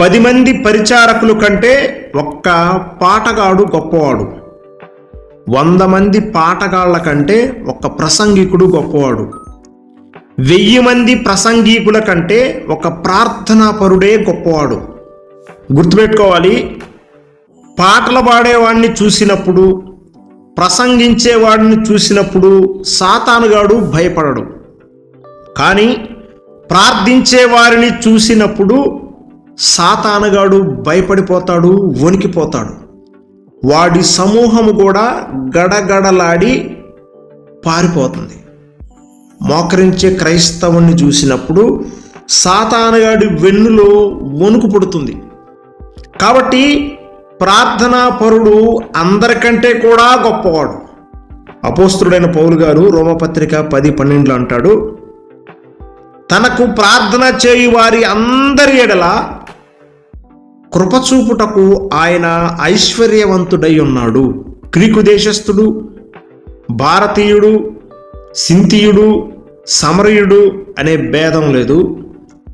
పది మంది పరిచారకులు కంటే ఒక్క పాటగాడు గొప్పవాడు. వంద మంది పాటగాళ్ళ కంటే ఒక ప్రసంగికుడు గొప్పవాడు. వెయ్యి మంది ప్రసంగికుల కంటే ఒక ప్రార్థనాపరుడే గొప్పవాడు. గుర్తుపెట్టుకోవాలి పాటలు పాడేవాడిని చూసినప్పుడు ప్రసంగించేవాడిని చూసినప్పుడు సాతానుగాడు భయపడడు. కానీ ప్రార్థించే వారిని చూసినప్పుడు సాతానగాడు భయపడిపోతాడు వణికిపోతాడు. వాడి సమూహము కూడా గడగడలాడి పారిపోతుంది. మోకరించే క్రైస్తవుని చూసినప్పుడు సాతానగాడి వెన్నులో వణుకు పుడుతుంది. కాబట్టి ప్రార్థనా పరుడు అందరికంటే కూడా గొప్పవాడు. అపోస్తుడైన పౌలు గారు రోమపత్రిక పది పన్నెండులో అంటాడు తనకు ప్రార్థన చేయు వారి అందరి ఎడల కృపచూపుటకు ఆయన ఐశ్వర్యవంతుడై ఉన్నాడు గ్రీకు దేశస్థుడు భారతీయుడు సింతీయుడు సమరయుడు అనే భేదం లేదు.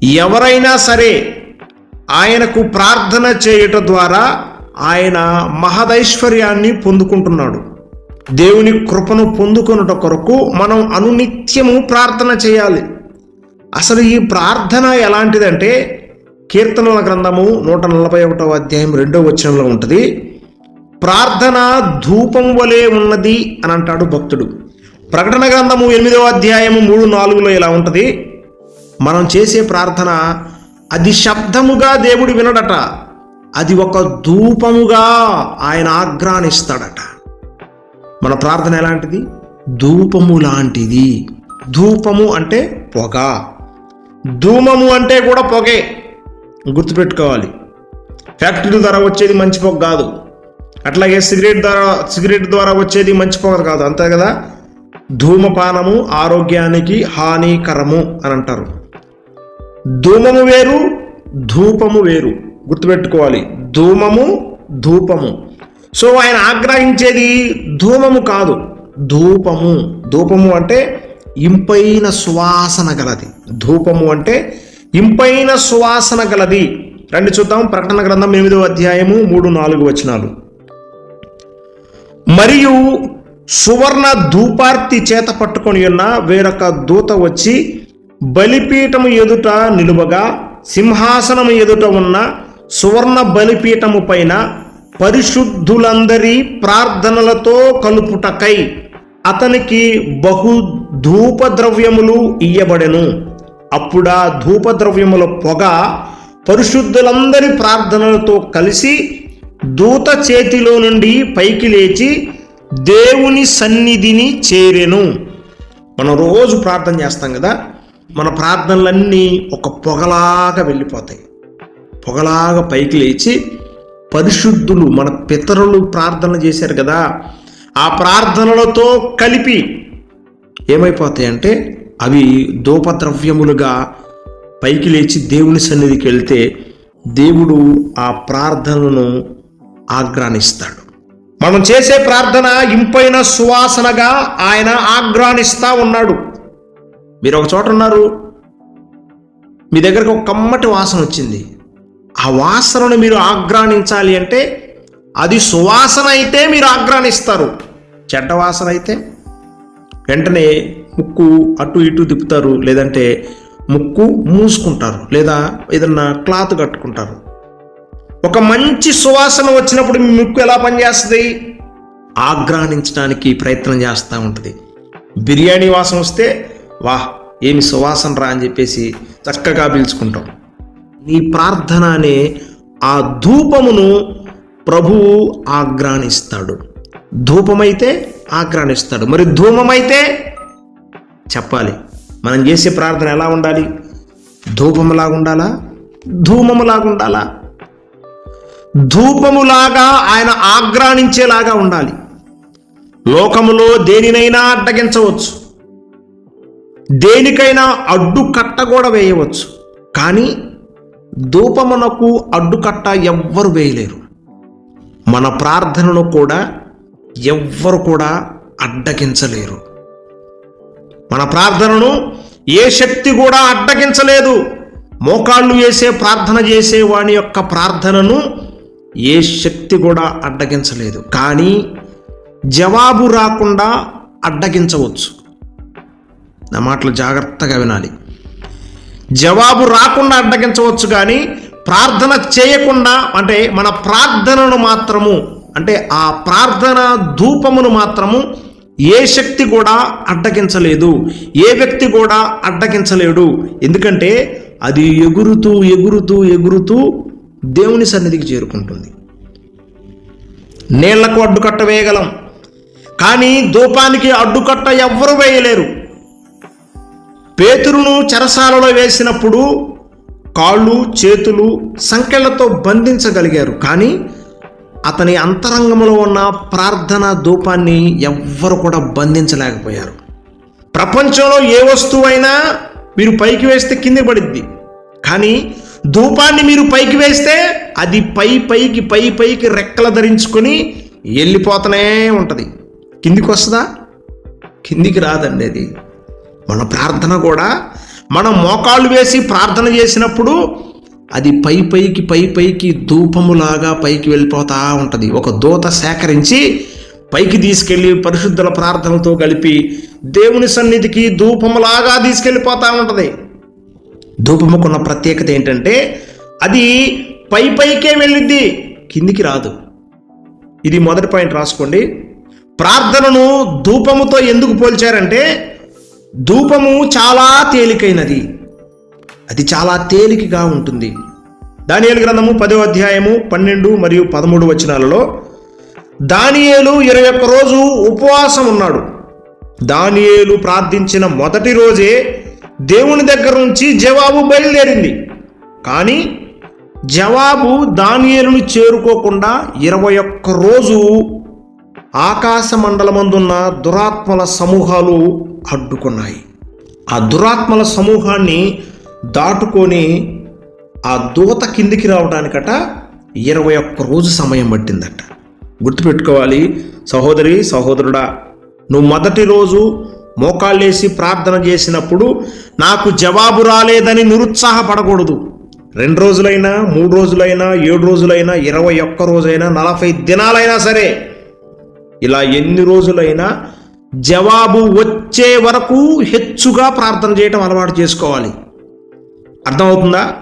ఎవరైనా సరే ఆయనకు ప్రార్థన చేయుట ద్వారా ఆయన మహదైశ్వర్యాన్ని పొందుకుంటున్నాడు. దేవుని కృపను పొందుకొనుట కొరకు మనం అనునిత్యము ప్రార్థన చేయాలి. అసలు ఈ ప్రార్థన ఎలాంటిదంటే కీర్తనల గ్రంథము నూట నలభై ఒకటో అధ్యాయం రెండో వచనంలో ఉంటుంది. ప్రార్థన ధూపం వలె ఉన్నది అని అంటాడు భక్తుడు. ప్రకటన గ్రంథము ఎనిమిదవ అధ్యాయము మూడు నాలుగులో ఇలా ఉంటుంది. మనం చేసే ప్రార్థన అది శబ్దముగా దేవుడు వినడట. అది ఒక ధూపముగా ఆయన ఆగ్రానిస్తాడట మన ప్రార్థన ఎలాంటిది? ధూపము లాంటిది. ధూపము అంటే పొగ. ధూమము అంటే కూడా పొగే. గుర్తుపెట్టుకోవాలి. ఫ్యాక్టరీల ద్వారా వచ్చేది మంచి పొగ కాదు. అట్లాగే సిగరెట్ ద్వారా సిగరెట్ ద్వారా వచ్చేది మంచి పొగ కాదు. అంతే కదా? ధూమపానము ఆరోగ్యానికి హానికరము అని అంటారు. ధూమము వేరు ధూపము వేరు. గుర్తుపెట్టుకోవాలి. ధూమము ధూపము. సో ఆయన ఆగ్రహించేది ధూమము కాదు ధూపము. ధూపము అంటే ఇంపైన సువాసన గలది. ధూపము అంటే ఇంపైన సువాసన గలది. రండి చూద్దాం ప్రకటన గ్రంథం ఎనిమిదో అధ్యాయము మూడు నాలుగు వచనాలు. మరియు సువర్ణ ధూపార్తి చేత పట్టుకొని ఉన్న వేరొక దూత వచ్చి బలిపీఠము ఎదుట నిలువగా సింహాసనము ఎదుట ఉన్న సువర్ణ బలిపీఠము పైన పరిశుద్ధులందరి ప్రార్థనలతో కలుపుటకై అతనికి బహు ధూపద్రవ్యములు ఇయ్యబడెను. అప్పుడా ధూపద్రవ్యముల పొగ పరిశుద్ధులందరి ప్రార్థనలతో కలిసి దూత చేతిలో నుండి పైకి లేచి దేవుని సన్నిధిని చేరెను. మనం రోజు ప్రార్థన చేస్తాం కదా మన ప్రార్థనలన్నీ ఒక పొగలాగా వెళ్ళిపోతాయి. పొగలాగా పైకి లేచి పరిశుద్ధులు మన పితరులు ప్రార్థన చేశారు కదా ఆ ప్రార్థనలతో కలిపి ఏమైపోతాయంటే అవి దోపద్రవ్యములుగా పైకి లేచి దేవుని సన్నిధికి వెళ్తే దేవుడు ఆ ప్రార్థనను ఆగ్రానిస్తాడు మనం చేసే ప్రార్థన ఇంపైన సువాసనగా ఆయన ఆగ్రానిస్తా ఉన్నాడు. మీరు ఒక చోట ఉన్నారు మీ దగ్గరకు ఒక కమ్మటి వాసన వచ్చింది. ఆ వాసనను మీరు ఆగ్రానించాలి అంటే అది సువాసన అయితే మీరు ఆగ్రానిస్తారు చెడ్డ వాసన అయితే వెంటనే ముక్కు అటు ఇటు తిప్పుతారు లేదంటే ముక్కు మూసుకుంటారు లేదా ఏదన్నా క్లాత్ కట్టుకుంటారు. ఒక మంచి సువాసన వచ్చినప్పుడు మీ ముక్కు ఎలా పనిచేస్తుంది? ఆగ్రానించడానికి ప్రయత్నం చేస్తూ ఉంటుంది. బిర్యానీ వాసన వస్తే వాహ్ ఏమి సువాసన రా అని చెప్పేసి చక్కగా పీల్చుకుంటాం. నీ ప్రార్థన అనే ఆ ధూపమును ప్రభువు ఆగ్రాణిస్తాడు ధూపమైతే ఆగ్రాణిస్తాడు మరి ధూమమైతే చెప్పాలి. మనం చేసే ప్రార్థన ఎలా ఉండాలి? ధూపములాగుండాలా ఉండాలా? ధూమములాగా ఉండాలా? ధూపములాగా ఆయన ఆగ్రాణించేలాగా ఉండాలి. లోకములో దేనినైనా అడ్డగించవచ్చు. దేనికైనా అడ్డుకట్ట కూడా వేయవచ్చు. కానీ ధూపమునకు అడ్డుకట్ట ఎవ్వరు వేయలేరు. మన ప్రార్థనను కూడా ఎవ్వరు కూడా అడ్డగించలేరు. మన ప్రార్థనను ఏ శక్తి కూడా అడ్డగించలేదు. మోకాళ్ళు వేసే ప్రార్థన చేసే వాని యొక్క ప్రార్థనను ఏ శక్తి కూడా అడ్డగించలేదు. కానీ జవాబు రాకుండా అడ్డగించవచ్చు. నా మాటలు జాగ్రత్తగా వినాలి. జవాబు రాకుండా అడ్డగించవచ్చు కానీ ప్రార్థన చేయకుండా అంటే మన ప్రార్థనను మాత్రము అంటే ఆ ప్రార్థన ధూపమును మాత్రము ఏ శక్తి కూడా అడ్డగించలేదు ఏ వ్యక్తి కూడా అడ్డగించలేడు. ఎందుకంటే అది ఎగురుతూ ఎగురుతూ ఎగురుతూ దేవుని సన్నిధికి చేరుకుంటుంది. నీళ్ళకు అడ్డుకట్ట వేయగలం కానీ ధూపానికి అడ్డుకట్ట ఎవ్వరూ వేయలేరు. పేతురును చెరసాలలో వేసినప్పుడు కాళ్ళు చేతులు సంఖ్యలతో బంధించగలిగారు కానీ అతని అంతరంగంలో ఉన్న ప్రార్థన ధూపాన్ని ఎవ్వరు కూడా బంధించలేకపోయారు. ప్రపంచంలో ఏ వస్తువైనా మీరు పైకి వేస్తే కింద పడిద్ది. కానీ ధూపాన్ని మీరు పైకి వేస్తే అది పై పైకి పై పైకి రెక్కలు ధరించుకొని వెళ్ళిపోతూనే ఉంటుంది. కిందికి వస్తుందా? కిందికి రాదండి అది. మన ప్రార్థన కూడా మనం మోకాళ్ళు వేసి ప్రార్థన చేసినప్పుడు అది పై పైకి పై పైకి ధూపములాగా పైకి వెళ్ళిపోతూ ఉంటుంది. ఒక దూత సేకరించి పైకి తీసుకెళ్ళి పరిశుద్ధుల ప్రార్థనతో కలిపి దేవుని సన్నిధికి ధూపములాగా తీసుకెళ్ళిపోతా ఉంటుంది. ధూపముకున్న ప్రత్యేకత ఏంటంటే అది పై పైకే వెళ్ళిద్ది కిందికి రాదు. ఇది మొదటి పాయింట్ రాసుకోండి. ప్రార్థనను ధూపముతో ఎందుకు పోల్చారంటే ధూపము చాలా తేలికైనది. అది చాలా తేలికగా ఉంటుంది. దానియేలు గ్రంథము పదో అధ్యాయము పన్నెండు మరియు పదమూడు వచనాలలో దానియేలు ఇరవై ఒక్క రోజు ఉపవాసం ఉన్నాడు. దానియేలు ప్రార్థించిన మొదటి రోజే దేవుని దగ్గర నుంచి జవాబు బయలుదేరింది. కానీ జవాబు దానియేలును చేరుకోకుండా ఇరవై ఒక్క రోజు ఆకాశ మండలమందున్న దురాత్మల సమూహాలు అడ్డుకున్నాయి. ఆ దురాత్మల సమూహాన్ని దాటుకొని ఆ దూత కిందికి రావడానికట ఇరవై ఒక్క రోజు సమయం పట్టిందట. గుర్తుపెట్టుకోవాలి సహోదరి సహోదరుడా నువ్వు మొదటి రోజు మోకాళ్ళేసి ప్రార్థన చేసినప్పుడు నాకు జవాబు రాలేదని నిరుత్సాహపడకూడదు. రెండు రోజులైనా మూడు రోజులైనా ఏడు రోజులైనా ఇరవై ఒక్క రోజైనా నలభై దినాలైనా సరే ఇలా ఎన్ని రోజులైనా జవాబు వచ్చే వరకు హెచ్చుగా ప్రార్థన చేయటం అలవాటు చేసుకోవాలి. అర్థమవుతుందా?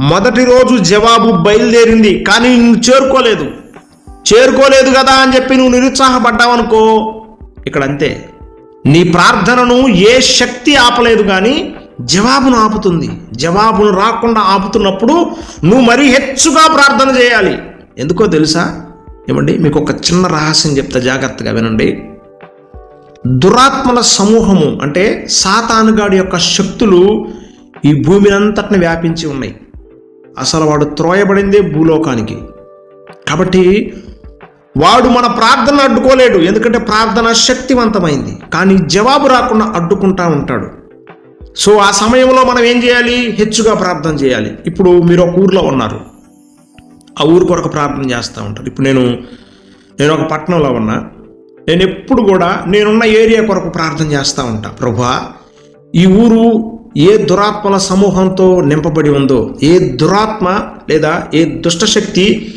మొదటి రోజు జవాబు బయలుదేరింది కానీ నువ్వు చేరుకోలేదు. చేరుకోలేదు కదా అని చెప్పి నువ్వు నిరుత్సాహపడ్డావనుకో. ఇక్కడ అంతే. నీ ప్రార్థనను ఏ శక్తి ఆపలేదు కానీ జవాబును ఆపుతుంది. జవాబును రాకుండా ఆపుతున్నప్పుడు నువ్వు మరీ హెచ్చుగా ప్రార్థన చేయాలి. ఎందుకో తెలుసా? ఏమండి మీకు ఒక చిన్న రహస్యం చెప్తా జాగ్రత్తగా వినండి. దురాత్మల సమూహము అంటే సాతానుగాడి యొక్క శక్తులు ఈ భూమిని అంతటిని వ్యాపించి ఉన్నాయి. అసలు వాడు త్రోయబడిందే భూలోకానికి. కాబట్టి వాడు మన ప్రార్థన అడ్డుకోలేడు ఎందుకంటే ప్రార్థన శక్తివంతమైంది. కానీ జవాబు రాకుండా అడ్డుకుంటా ఉంటాడు. సో ఆ సమయంలో మనం ఏం చేయాలి? హెచ్చుగా ప్రార్థన చేయాలి. ఇప్పుడు మీరు ఒక ఊర్లో ఉన్నారు. ఆ ఊరు కొరకు ప్రార్థన చేస్తూ ఉంటారు. ఇప్పుడు నేను నేను ఒక పట్టణంలో ఉన్నా. నేను ఎప్పుడు కూడా నేనున్న ఏరియా కొరకు ప్రార్థన చేస్తూ ఉంటా. ప్రభా ఈ ఊరు ఏ దురాత్మల సమూహంతో నింపబడి ఉందో ఏ దురాత్మ లేదా ఏ దుష్టశక్తి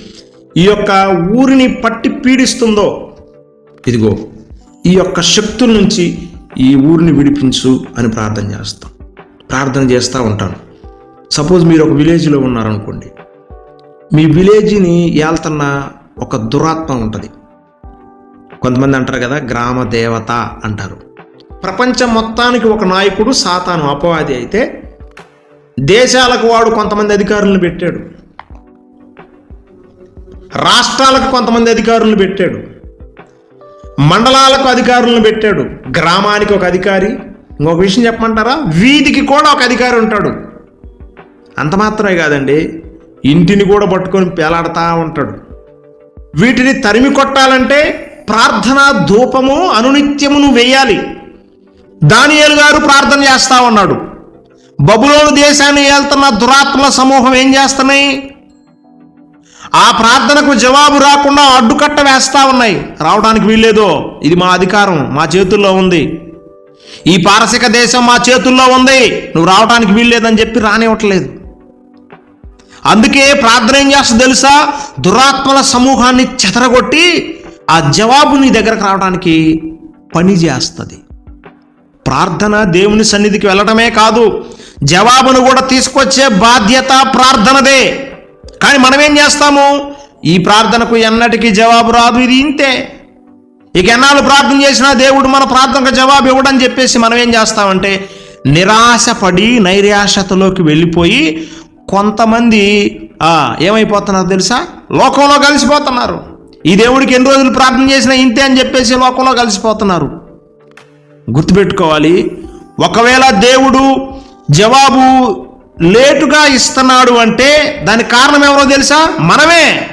ఈ యొక్క ఊరిని పట్టి పీడిస్తుందో ఇదిగో ఈ యొక్క శక్తుల నుంచి ఈ ఊరిని విడిపించు అని ప్రార్థన చేస్తాం. ప్రార్థన చేస్తూ ఉంటాను. సపోజ్ మీరు ఒక విలేజ్లో ఉన్నారనుకోండి. మీ విలేజ్ని ఏళ్తున్న ఒక దురాత్మ ఉంటుంది. కొంతమంది అంటారు కదా గ్రామ దేవత అంటారు. ప్రపంచం మొత్తానికి ఒక నాయకుడు సాతాను అపవాది అయితే దేశాలకు వాడు కొంతమంది అధికారులను పెట్టాడు. రాష్ట్రాలకు కొంతమంది అధికారులను పెట్టాడు. మండలాలకు అధికారులను పెట్టాడు. గ్రామానికి ఒక అధికారి. ఇంకొక విషయం చెప్పమంటారా? వీధికి కూడా ఒక అధికారి ఉంటాడు. అంత మాత్రమే కాదండి ఇంటిని కూడా పట్టుకొని పేలాడుతూ ఉంటాడు. వీటిని తరిమి కొట్టాలంటే ప్రార్థన ధూపము అనునిత్యమును వేయాలి. దానియేలు గారు ప్రార్థన చేస్తా ఉన్నాడు. బబులోను దేశాన్ని ఏళ్తున్న దురాత్మల సమూహం ఏం చేస్తున్నాయి? ఆ ప్రార్థనకు జవాబు రాకుండా అడ్డుకట్ట వేస్తా ఉన్నాయి. రావడానికి వీల్లేదు? ఇది మా అధికారం మా చేతుల్లో ఉంది. ఈ పారసిక దేశం మా చేతుల్లో ఉంది. నువ్వు రావడానికి వీల్లేదని చెప్పి రానివ్వట్లేదు. అందుకే ప్రార్థన ఏం చేస్తా తెలుసా? దురాత్మల సమూహాన్ని చెదరగొట్టి ఆ జవాబు నీ దగ్గరకు రావడానికి పని చేస్తుంది. ప్రార్థన దేవుని సన్నిధికి వెళ్ళటమే కాదు జవాబును కూడా తీసుకొచ్చే బాధ్యత ప్రార్థనదే. కానీ మనం ఏం చేస్తాము? ఈ ప్రార్థనకు ఎన్నటికీ జవాబు రాదు ఇది ఇంతే. ఇక ఎన్నాళ్ళు ప్రార్థన చేసినా దేవుడు మన ప్రార్థనకు జవాబు ఇవ్వడని చెప్పేసి మనం ఏం చేస్తామంటే నిరాశపడి నైరాశతలోకి వెళ్ళిపోయి కొంతమంది ఏమైపోతున్నారు తెలుసా? లోకంలో కలిసిపోతున్నారు. ఈ దేవుడికి ఎన్ని రోజులు ప్రార్థన చేసినా ఇంతే అని చెప్పేసి లోకంలో కలిసిపోతున్నారు. గుర్తుపెట్టుకోవాలి. ఒకవేళ దేవుడు జవాబు లేటుగా ఇస్తున్నాడు అంటే దానికి కారణం ఎవరో తెలుసా? మనమే.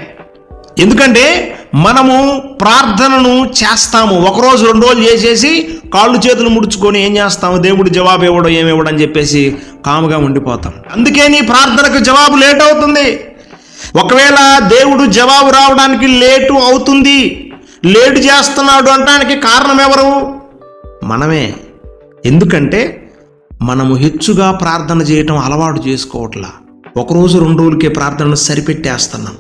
ఎందుకంటే మనము ప్రార్థనను చేస్తాము. ఒకరోజు రెండు రోజులు చేసేసి కాళ్ళు చేతులు ముడుచుకొని ఏం చేస్తాము? దేవుడు జవాబు ఇవ్వడం ఏమి ఇవ్వడం అని చెప్పేసి కాముగా ఉండిపోతాం. అందుకే నీ ప్రార్థనకు జవాబు లేట్ అవుతుంది. ఒకవేళ దేవుడు జవాబు రావడానికి లేటు అవుతుంది లేటు చేస్తున్నాడు అనడానికి కారణం ఎవరు? మనమే. ఎందుకంటే మనము హెచ్చుగా ప్రార్థన చేయటం అలవాటు చేసుకోవట్లా. ఒకరోజు రెండు రోజులకే ప్రార్థనను సరిపెట్టేస్తున్నాం.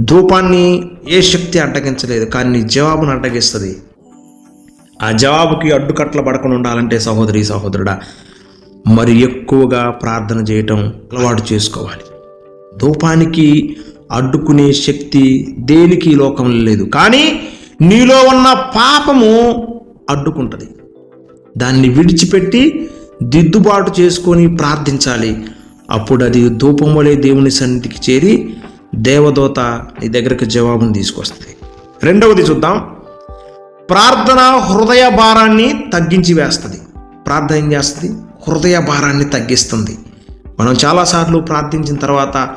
ధూపాన్ని ఏ శక్తి అడ్డగించలేదు కానీ నీ జవాబును అడ్డగిస్తుంది. ఆ జవాబుకి అడ్డుకట్ల పడకుండా ఉండాలంటే సహోదరి సహోదరుడా మరి ఎక్కువగా ప్రార్థన చేయటం అలవాటు చేసుకోవాలి. ధూపానికి అడ్డుకునే శక్తి దేనికి లోకం లోకంలో లేదు. కానీ నీలో ఉన్న పాపము అడ్డుకుంటుంది. దాన్ని విడిచిపెట్టి దిద్దుబాటు చేసుకొని ప్రార్థించాలి. అప్పుడు అది ధూపం దేవుని సన్నిధికి చేరి దేవదూత నీ దగ్గరకు జవాబును తీసుకొస్తుంది. రెండవది చూద్దాం. ప్రార్థన హృదయ భారాన్ని తగ్గించి వేస్తుంది. ప్రార్థన ఏం చేస్తుంది? హృదయ భారాన్ని తగ్గిస్తుంది. మనం చాలాసార్లు ప్రార్థించిన తర్వాత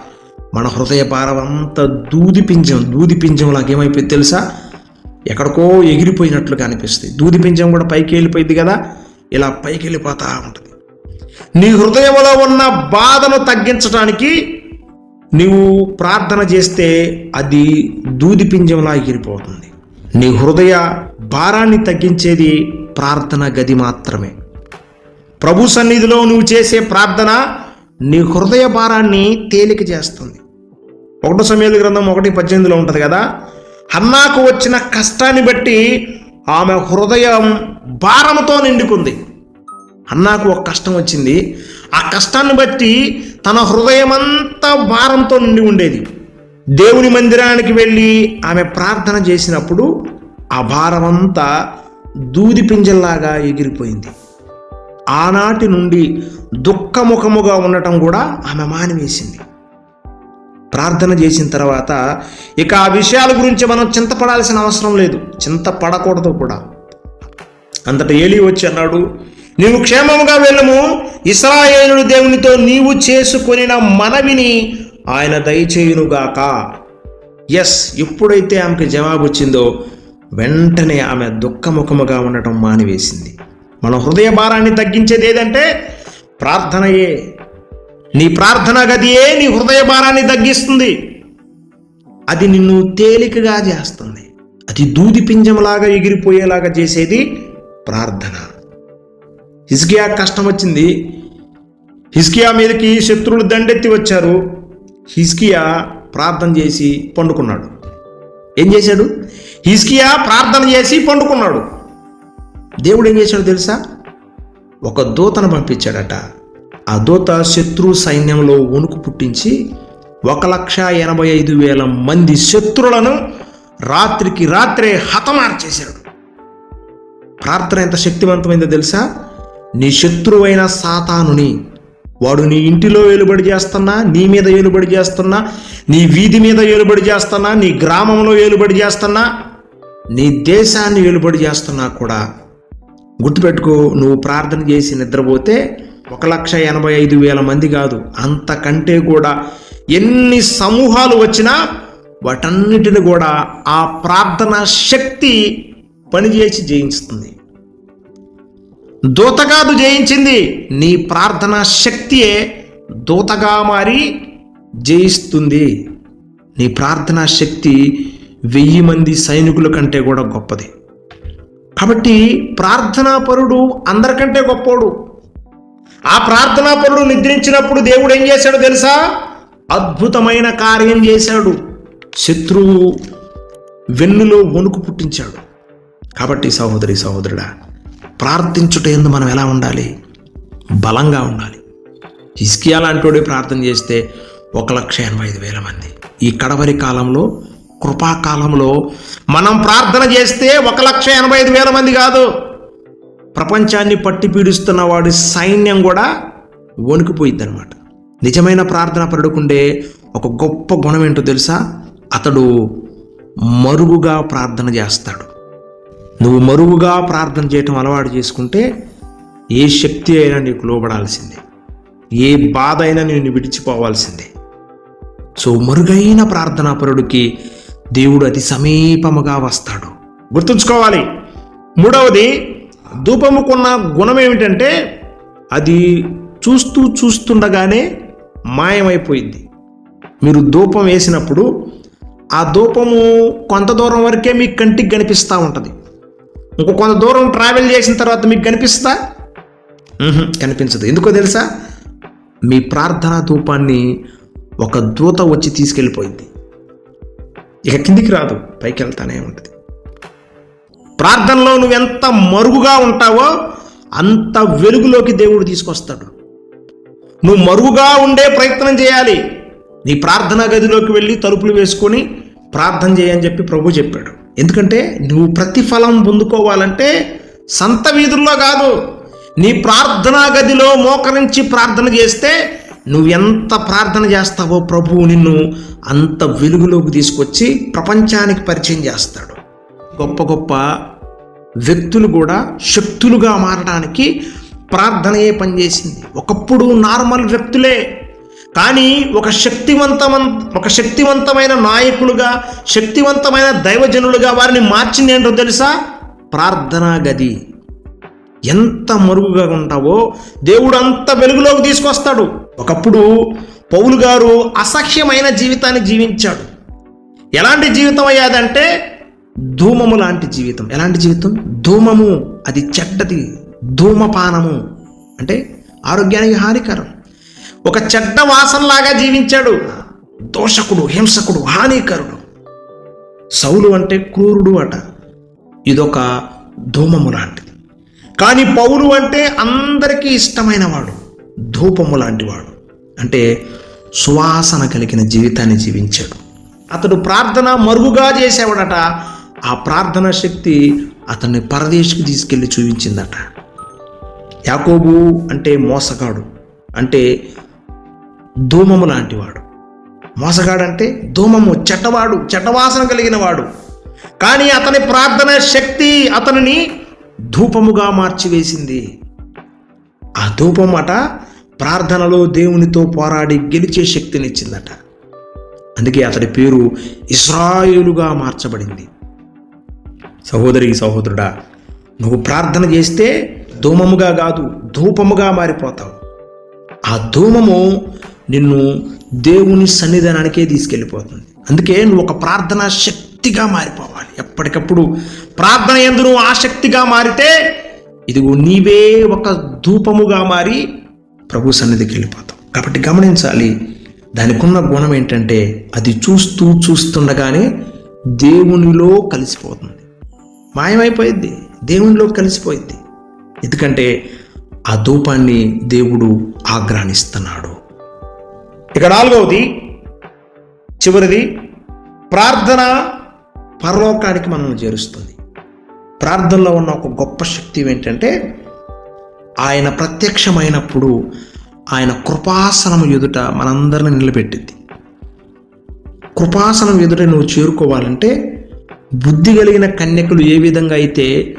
మన హృదయ భారం అంతా దూది పింజం దూది లాగా ఏమైపోయింది తెలుసా? ఎక్కడికో ఎగిరిపోయినట్లుగా అనిపిస్తుంది. దూది పింజం కూడా పైకి వెళ్ళిపోయింది కదా ఇలా పైకి వెళ్ళిపోతా ఉంటుంది. నీ హృదయంలో ఉన్న బాధను తగ్గించడానికి నీవు ప్రార్థన చేస్తే అది దూది పింజంలా ఎగిరిపోతుంది. నీ హృదయ భారాన్ని తగ్గించేది ప్రార్థన గది మాత్రమే. ప్రభు సన్నిధిలో నువ్వు చేసే ప్రార్థన నీ హృదయ భారాన్ని తేలిక చేస్తుంది. ఒకటో సమయాల గ్రంథం ఒకటి పద్దెనిమిదిలో ఉంటుంది కదా హన్నాకు వచ్చిన కష్టాన్ని బట్టి ఆమె హృదయం భారంతో నిండుకుంది. అన్నాకు ఒక కష్టం వచ్చింది. ఆ కష్టాన్ని బట్టి తన హృదయం అంతా భారంతో నిండి ఉండేది. దేవుని మందిరానికి వెళ్ళి ఆమె ప్రార్థన చేసినప్పుడు ఆ భారమంతా దూది పింజల్లాగా ఎగిరిపోయింది. ఆనాటి నుండి దుఃఖముఖముగా ఉండటం కూడా ఆమె మానివేసింది. ప్రార్థన చేసిన తర్వాత ఇక ఆ విషయాల గురించి మనం చింతపడాల్సిన అవసరం లేదు. చింతపడకూడదు కూడా. అంతట ఏలి వచ్చి అన్నాడు నీవు క్షేమముగా వెళ్ళము. ఇస్రాయేలుడు దేవునితో నీవు చేసుకొనిన మనవిని ఆయన దయచేయునుగాక. ఎస్ ఎప్పుడైతే ఆమెకి జవాబు వచ్చిందో వెంటనే ఆమె దుఃఖముఖముగా ఉండటం మానివేసింది. మన హృదయ భారాన్ని తగ్గించేది ఏదంటే ప్రార్థనయే. నీ ప్రార్థన గదియే నీ హృదయ భారాన్ని తగ్గిస్తుంది. అది నిన్ను తేలికగా చేస్తుంది. అది దూది పింజంలాగా ఎగిరిపోయేలాగా చేసేది ప్రార్థన. హిస్కియా కష్టం వచ్చింది. హిస్కియా మీదకి శత్రువులు దండెత్తి వచ్చారు. హిస్కియా ప్రార్థన చేసి పండుకున్నాడు. ఏం చేశాడు? హిస్కియా ప్రార్థన చేసి పండుకున్నాడు. దేవుడు ఏం చేశాడు తెలుసా? ఒక దూతను పంపించాడట. అదోత శత్రు సైన్యంలో వణుకు పుట్టించి ఒక లక్ష ఎనభై ఐదు వేల మంది శత్రులను రాత్రికి రాత్రే హతమార్చేశాడు. ప్రార్థన ఎంత శక్తివంతమైందో తెలుసా? నీ శత్రువైన సాతానుని వాడు నీ ఇంటిలో ఏలుబడి చేస్తున్నా నీ మీద ఏలుబడి చేస్తున్నా నీ వీధి మీద ఏలుబడి చేస్తున్నా నీ గ్రామంలో ఏలుబడి చేస్తున్నా నీ దేశాన్ని ఏలుబడి చేస్తున్నా కూడా గుర్తుపెట్టుకో నువ్వు ప్రార్థన చేసి నిద్రపోతే ఒక లక్ష ఎనభై ఐదు వేల మంది కాదు అంతకంటే కూడా ఎన్ని సమూహాలు వచ్చినా వాటన్నిటిని కూడా ఆ ప్రార్థన శక్తి పనిచేసి జయించుతుంది. దూత కాదు జయించింది నీ ప్రార్థన శక్తియే దూతగా మారి జయిస్తుంది. నీ ప్రార్థనా శక్తి వెయ్యి మంది సైనికుల కంటే కూడా గొప్పది. కాబట్టి ప్రార్థనాపరుడు అందరికంటే గొప్పోడు. ఆ ప్రార్థనాపరుడు నిద్రించినప్పుడు దేవుడు ఏం చేశాడో తెలుసా? అద్భుతమైన కార్యం చేశాడు. శత్రువు వెన్నులో వణుకు పుట్టించాడు. కాబట్టి సహోదరి సహోదరుడా ప్రార్థించుట ఎందు మనం ఎలా ఉండాలి? బలంగా ఉండాలి. హిస్కియా లాంటోడే ప్రార్థన చేస్తే ఒక లక్ష ఎనభై ఐదు వేల మంది. ఈ కడవరి కాలంలో కృపాకాలంలో మనం ప్రార్థన చేస్తే ఒక లక్ష ఎనభై ఐదు వేల మంది కాదు. ప్రపంచాన్ని పట్టి పీడిస్తున్న వాడి సైన్యం కూడా వణికిపోయిద్ది అనమాట నిజమైన ప్రార్థన పరుడుకుండే ఒక గొప్ప గుణం ఏంటో తెలుసా? అతడు మరుగుగా ప్రార్థన చేస్తాడు. నువ్వు మరుగుగా ప్రార్థన చేయటం అలవాటు చేసుకుంటే ఏ శక్తి అయినా నీకు లోబడాల్సిందే. ఏ బాధ అయినా నేను విడిచిపోవాల్సిందే. సో మరుగైన ప్రార్థనాపరుడికి దేవుడు అతి సమీపముగా వస్తాడు. గుర్తుంచుకోవాలి. మూడవది ధూపముకున్న గుణం ఏమిటంటే అది చూస్తూ చూస్తుండగానే మాయమైపోయింది. మీరు ధూపం వేసినప్పుడు ఆ ధూపము కొంత దూరం వరకే మీకు కంటికి కనిపిస్తూ ఉంటుంది. ఇంకో కొంత దూరం ట్రావెల్ చేసిన తర్వాత మీకు కనిపిస్తా? కనిపించదు. ఎందుకో తెలుసా? మీ ప్రార్థనా ధూపాన్ని ఒక దూత వచ్చి తీసుకెళ్ళిపోయింది. ఇక కిందికి రాదు పైకి వెళ్తానే ఉంటుంది. ప్రార్థనలో నువ్వు ఎంత మరుగుగా ఉంటావో అంత వెలుగులోకి దేవుడు తీసుకొస్తాడు. నువ్వు మరుగుగా ఉండే ప్రయత్నం చేయాలి. నీ ప్రార్థనా గదిలోకి వెళ్ళి తలుపులు వేసుకొని ప్రార్థన చేయని చెప్పి ప్రభు చెప్పాడు. ఎందుకంటే నువ్వు ప్రతిఫలం పొందుకోవాలంటే సంత వీధుల్లో కాదు. నీ ప్రార్థనా గదిలో మోకరించి ప్రార్థన చేస్తే నువ్వు ఎంత ప్రార్థన చేస్తావో ప్రభువు నిన్ను అంత వెలుగులోకి తీసుకొచ్చి ప్రపంచానికి పరిచయం చేస్తాడు. గొప్ప గొప్ప వ్యక్తులు కూడా శక్తులుగా మారడానికి ప్రార్థనయే పనిచేసింది. ఒకప్పుడు నార్మల్ వ్యక్తులే. కానీ ఒక శక్తివంతమం ఒక శక్తివంతమైన నాయకులుగా శక్తివంతమైన దైవజనులుగా వారిని మార్చింది ఏంటో తెలుసా? ప్రార్థనా గది. ఎంత మరుగుగా ఉంటావో దేవుడు అంత వెలుగులోకి తీసుకొస్తాడు. ఒకప్పుడు పౌలు గారు అసహ్యమైన జీవితాన్ని జీవించాడు. ఎలాంటి జీవితం అయ్యాదంటే ధూమము లాంటి జీవితం. ఎలాంటి జీవితం? ధూమము అది చెడ్డది. ధూమపానము. అంటే ఆరోగ్యానికి హానికరం. ఒక చెడ్డ వాసనలాగా జీవించాడు. దోషకుడు హింసకుడు హానికరుడు. సౌలు అంటే క్రూరుడు అట. ఇదొక ధూమము లాంటిది. కానీ పౌలు అంటే అందరికీ ఇష్టమైన వాడు ధూపము లాంటివాడు. అంటే సువాసన కలిగిన జీవితాన్ని జీవించాడు. అతడు ప్రార్థన మరుగుగా చేసేవాడట. ఆ ప్రార్థన శక్తి అతన్ని పరదేశికి తీసుకెళ్ళి చూపించిందట. యాకోబు అంటే మోసగాడు అంటే ధూమము లాంటివాడు. మోసగాడంటే ధూమము చెట్టవాడు చెట్టవాసన కలిగిన వాడు. కానీ అతని ప్రార్థన శక్తి అతనిని ధూపముగా మార్చివేసింది. ఆ ధూపం అట ప్రార్థనలో దేవునితో పోరాడి గెలిచే శక్తినిచ్చిందట. అందుకే అతడి పేరు ఇస్రాయేలుగా మార్చబడింది. సహోదరి సహోదరుడా నువ్వు ప్రార్థన చేస్తే ధూమముగా కాదు ధూపముగా మారిపోతావు. ఆ ధూమము నిన్ను దేవుని సన్నిధానానికే తీసుకెళ్ళిపోతుంది. అందుకే నువ్వు ఒక ప్రార్థన శక్తిగా మారిపోవాలి. ఎప్పటికప్పుడు ప్రార్థన ఎందు నువ్వు ఆసక్తిగా మారితే ఇదిగో నీవే ఒక ధూపముగా మారి ప్రభు సన్నిధికి వెళ్ళిపోతావు. కాబట్టి గమనించాలి దానికి ఉన్న గుణం ఏంటంటే అది చూస్తూ చూస్తుండగానే దేవునిలో కలిసిపోతుంది. మాయమైపోయింది. దేవునిలో కలిసిపోయింది. ఎందుకంటే ఆ ధూపాన్ని దేవుడు ఆగ్రానిస్తున్నాడు ఇక నాలుగవది చివరిది ప్రార్థన పరలోకానికి మనల్ని చేరుస్తుంది. ప్రార్థనలో ఉన్న ఒక గొప్ప శక్తి ఏంటంటే ఆయన ప్రత్యక్షమైనప్పుడు ఆయన కృపాసనం ఎదుట మనందరిని నిలబెట్టింది. కృపాసనం ఎదుట నువ్వు చేరుకోవాలంటే బుద్ధి కలిగిన కన్యకులు ఏ విధంగా అయితే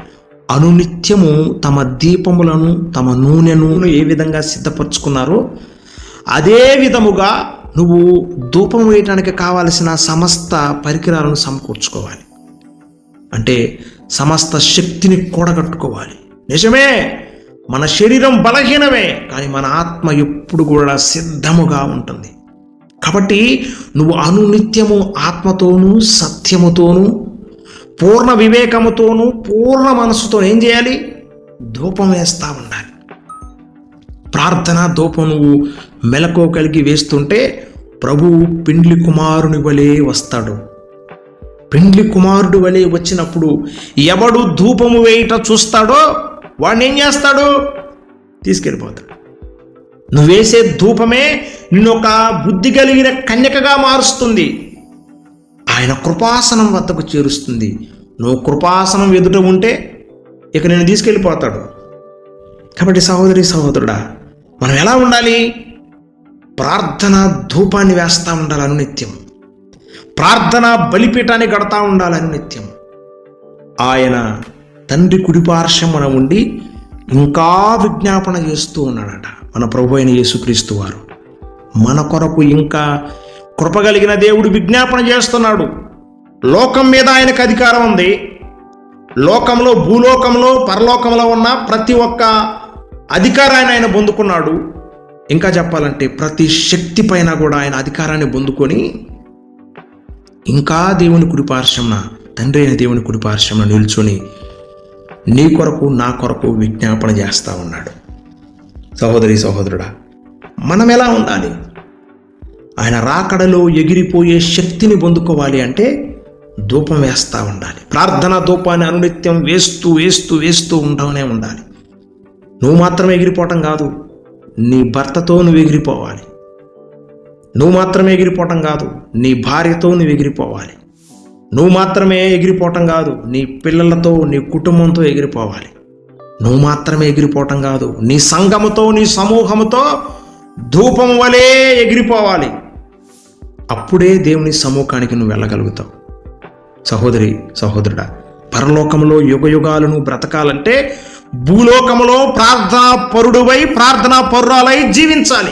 అనునిత్యము తమ దీపములను తమ నూనెను ఏ విధంగా సిద్ధపరచుకున్నారో అదే విధముగా నువ్వు ధూపం వేయటానికి కావలసిన సమస్త పరికరాలను సమకూర్చుకోవాలి. అంటే సమస్త శక్తిని కూడగట్టుకోవాలి. నిజమే మన శరీరం బలహీనమే కానీ మన ఆత్మ ఎప్పుడు కూడా సిద్ధముగా ఉంటుంది. కాబట్టి నువ్వు అనునిత్యము ఆత్మతోనూ సత్యముతోనూ పూర్ణ వివేకముతోనూ పూర్ణ మనసుతో ఏం చేయాలి? ధూపం వేస్తా ఉండాలి. ప్రార్థన ధూపం నువ్వు మెలకు కలిగి వేస్తుంటే ప్రభువు పెండ్లి కుమారుని వలె వస్తాడు. పెండ్లి కుమారుడు వలె వచ్చినప్పుడు ఎవడు ధూపము వేయట చూస్తాడో వాడిని ఏం చేస్తాడు? తీసుకెళ్ళిపోతాడు. నువ్వు వేసే ధూపమే నిన్ను ఒక బుద్ధి కలిగిన కన్యకగా మారుస్తుంది. ఆయన కృపాసనం వద్దకు చేరుస్తుంది. నువ్వు కృపాసనం ఎదుట ఉంటే ఇక నేను తీసుకెళ్ళిపోతాడు. కాబట్టి సహోదరి సహోదరుడా మనం ఎలా ఉండాలి? ప్రార్థన ధూపాన్ని వేస్తూ ఉండాలి అనునిత్యం. ప్రార్థన బలిపీఠాన్ని గడతా ఉండాలి అనునిత్యం. ఆయన తండ్రి కుడిపార్శ్వమున ఉండి ఇంకా విజ్ఞాపన చేస్తూ ఉన్నాడట మన ప్రభు అయిన యేసుక్రీస్తు వారు. మన కొరకు ఇంకా కృపగలిగిన దేవుడు విజ్ఞాపన చేస్తున్నాడు. లోకం మీద ఆయనకు అధికారం ఉంది. లోకంలో భూలోకంలో పరలోకంలో ఉన్న ప్రతి ఒక్క అధికారాన్ని ఆయన పొందుకున్నాడు. ఇంకా చెప్పాలంటే ప్రతి శక్తి పైన కూడా ఆయన అధికారాన్ని పొందుకొని ఇంకా దేవుని కుడిపార్శ్వమున తండ్రి అయిన దేవుని కుడిపార్శ్వమున నిల్చొని నీ కొరకు నా కొరకు విజ్ఞాపన చేస్తూ ఉన్నాడు. సహోదరి సహోదరుడా మనం ఎలా ఉండాలి? ఆయన రాకడలో ఎగిరిపోయే శక్తిని పొందుకోవాలి అంటే ధూపం వేస్తూ ఉండాలి. ప్రార్థన ధూపాన్ని అనునిత్యం వేస్తూ వేస్తూ వేస్తూ ఉండవనే ఉండాలి. నువ్వు మాత్రమే ఎగిరిపోవటం కాదు నీ భర్తతో నువ్వు ఎగిరిపోవాలి. నువ్వు మాత్రమే ఎగిరిపోవటం కాదు నీ భార్యతో నువ్వు ఎగిరిపోవాలి. నువ్వు మాత్రమే ఎగిరిపోవటం కాదు నీ పిల్లలతో నీ కుటుంబంతో ఎగిరిపోవాలి. నువ్వు మాత్రమే ఎగిరిపోవటం కాదు నీ సంఘముతో నీ సమూహముతో ధూపం వలె ఎగిరిపోవాలి. అప్పుడే దేవుని సమూహానికి నువ్వు వెళ్ళగలుగుతావు. సహోదరి సహోదరుడా పరలోకంలో యుగయుగాలను బ్రతకాలంటే భూలోకములో ప్రార్థనా పరుడువై ప్రార్థనా పరురాలై జీవించాలి.